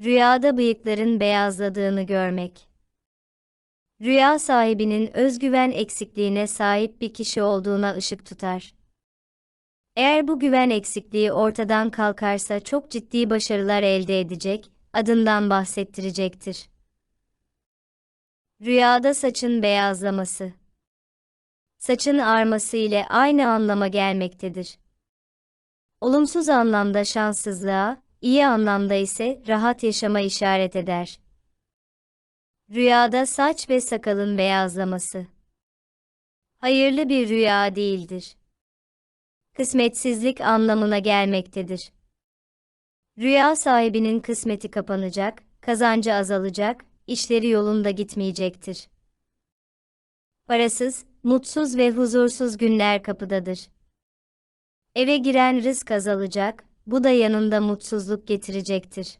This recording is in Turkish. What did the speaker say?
Rüyada bıyıkların beyazladığını görmek. Rüya sahibinin özgüven eksikliğine sahip bir kişi olduğuna ışık tutar. Eğer bu güven eksikliği ortadan kalkarsa çok ciddi başarılar elde edecek, adından bahsettirecektir. Rüyada saçın beyazlaması. Saçın arması ile aynı anlama gelmektedir. Olumsuz anlamda şanssızlığa, iyi anlamda ise rahat yaşama işaret eder. Rüyada saç ve sakalın beyazlaması. Hayırlı bir rüya değildir. Kısmetsizlik anlamına gelmektedir. Rüya sahibinin kısmeti kapanacak, kazancı azalacak, işleri yolunda gitmeyecektir. Parasız, mutsuz ve huzursuz günler kapıdadır. Eve giren rızk azalacak, bu da yanında mutsuzluk getirecektir.